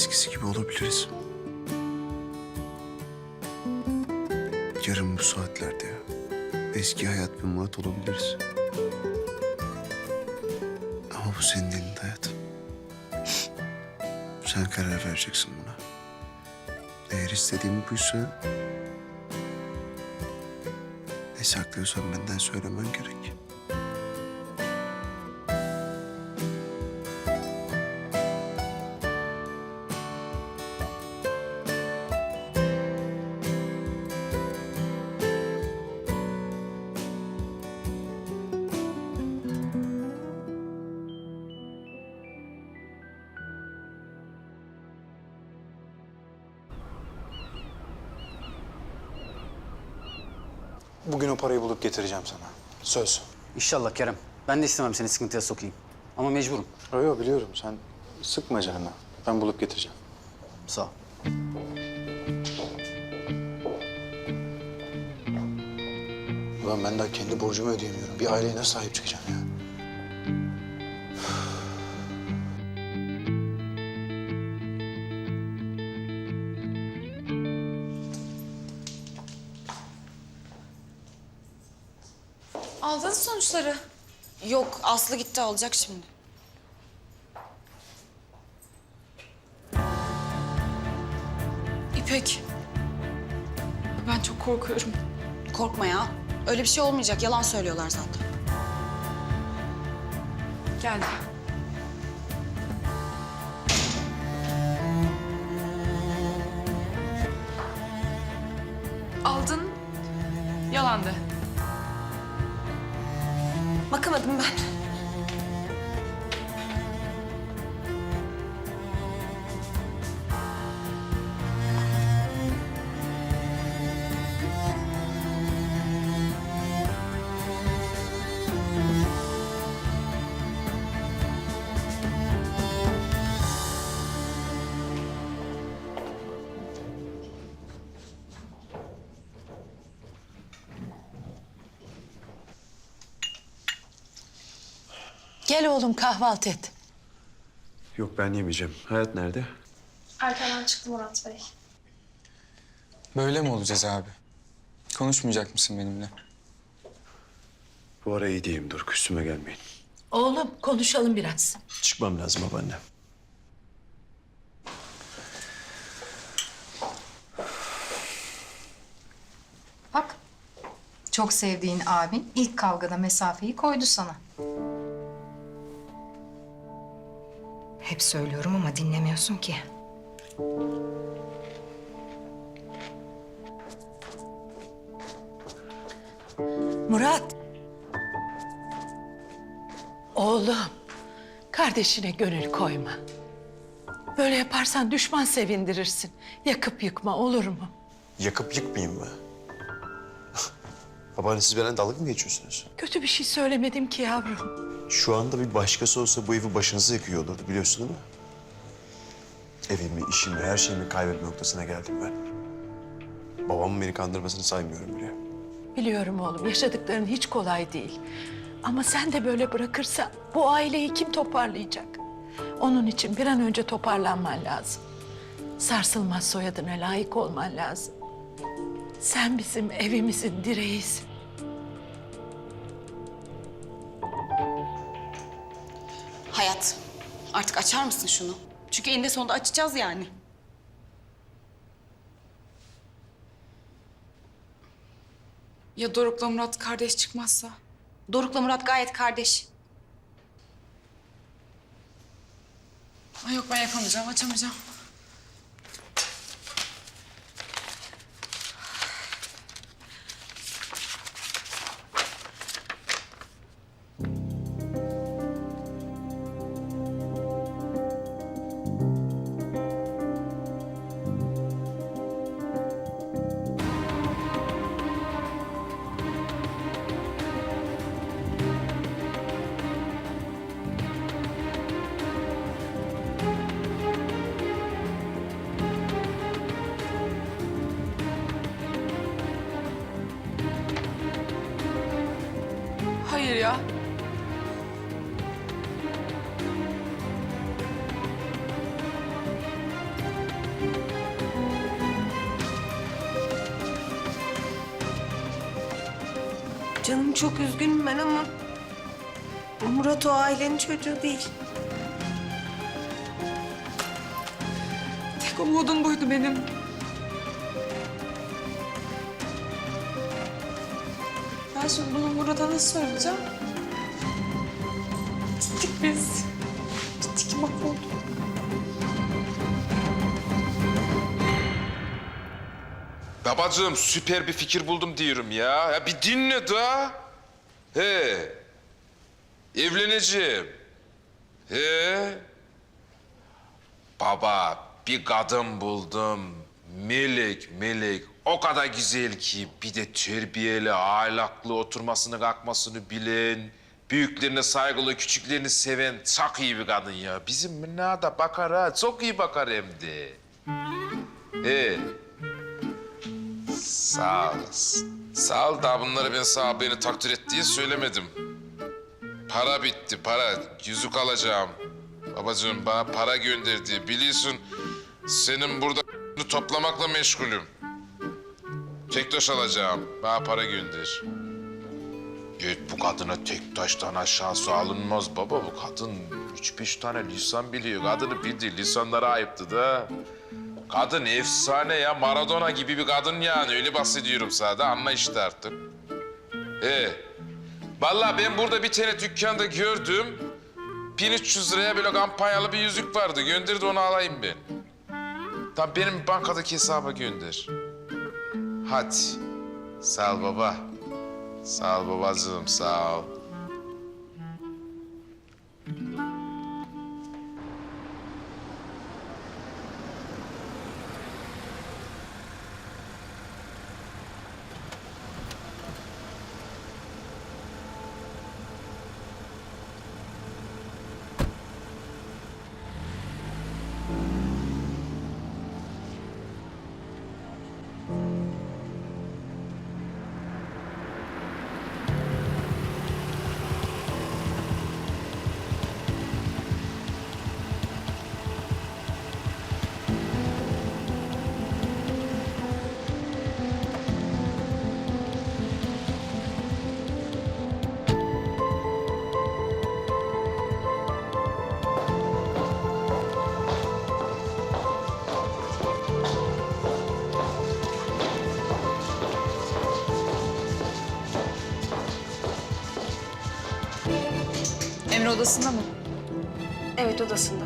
eskisi gibi olabiliriz. Yarın bu saatlerde. Eski hayat ve Murat olabiliriz. Ama bu senin elinde hayat. Sen karar vereceksin buna. Eğer istediğim buysa... Ne saklıyorsan benden söylemen gerek. Bugün o parayı bulup getireceğim sana. Söz. İnşallah Kerem. Ben de istemem seni sıkıntıya sokayım. Ama mecburum. Yok yok biliyorum sen sıkma canını. Ben bulup getireceğim. Sağ ol. Ulan ben daha kendi borcumu ödeyemiyorum. Bir aileye nasıl sahip çıkacağım ya? Aldınız sonuçları. Yok Aslı gitti alacak şimdi. İpek. Ben çok korkuyorum. Korkma ya. Öyle bir şey olmayacak. Yalan söylüyorlar zaten. Geldi. Aldın. Yalandı. Bakamadım ben. Gel oğlum kahvaltı et. Yok ben yemeyeceğim. Hayat nerede? Erkenden çıktı Murat Bey. Böyle mi olacağız abi? Konuşmayacak mısın benimle? Bu ara iyi değilim. Dur üstüme gelmeyin. Oğlum konuşalım biraz. Çıkmam lazım babaanne. Bak, çok sevdiğin abin ilk kavgada mesafeyi koydu sana. Hep söylüyorum ama dinlemiyorsun ki. Murat. Oğlum, kardeşine gönül koyma. Böyle yaparsan düşman sevindirirsin. Yakıp yıkma olur mu? Yakıp yıkmayayım mı? babaanne siz benimle dalga mı geçiyorsunuz? Kötü bir şey söylemedim ki yavrum. Şu anda bir başkası olsa bu evi başınıza yakıyor olurdu biliyorsun değil mi? Evimi, işimi, her şeyimi kaybetme noktasına geldim ben. Babamın beni kandırmasını saymıyorum bile. Biliyorum oğlum, yaşadıkların hiç kolay değil. Ama sen de böyle bırakırsan bu aileyi kim toparlayacak? Onun için bir an önce toparlanman lazım. Sarsılmaz soyadına layık olman lazım. Sen bizim evimizin direğisin. Artık açar mısın şunu? Çünkü eninde sonunda açacağız yani. Ya Doruk'la Murat kardeş çıkmazsa? Doruk'la Murat gayet kardeş. Ay yok ben yapamayacağım, açamayacağım. Hayır ya. Canım çok üzgünüm ben ama Murat o ailenin çocuğu değil. Tek umudum buydu benim. Ben şimdi bunu Murat'a nasıl söyleyeceğim? Gittik biz. Gittik mahvolduk. Babacığım süper bir fikir buldum diyorum ya. Ya bir dinle da. He. Evleneceğim. He. Baba bir kadın buldum. Melek melek. O kadar güzel ki bir de terbiyeli, ahlaklı, oturmasını kalkmasını bilen, büyüklerine saygılı, küçüklerini seven çok iyi bir kadın ya. Bizim Minna da bakar ha, çok iyi bakar hem de. He. Sağ olasın. Sağ ol da bunları ben sana beni takdir et söylemedim. Para bitti, para. Yüzük alacağım. Babacığım bana para gönderdi. Biliyorsun senin burada toplamakla meşgulüm. Tektaş alacağım. Bana para gönder. Evet bu kadına tek taştan aşağısı alınmaz baba. Bu kadın üç beş tane lisan biliyor. Kadını bildiği lisanlara ayıptı da. Kadın efsane ya. Maradona gibi bir kadın yani. Öyle bahsediyorum da. Anla işte artık. Ee, vallahi ben burada bir tane dükkanda gördüm. 1300 liraya böyle kampanyalı bir yüzük vardı. Gönderdi onu alayım ben. Tamam benim bankadaki hesaba gönder. Hadi. Sağ ol baba. Sağ ol babacığım, sağ ol. Odasında mı? Evet odasında.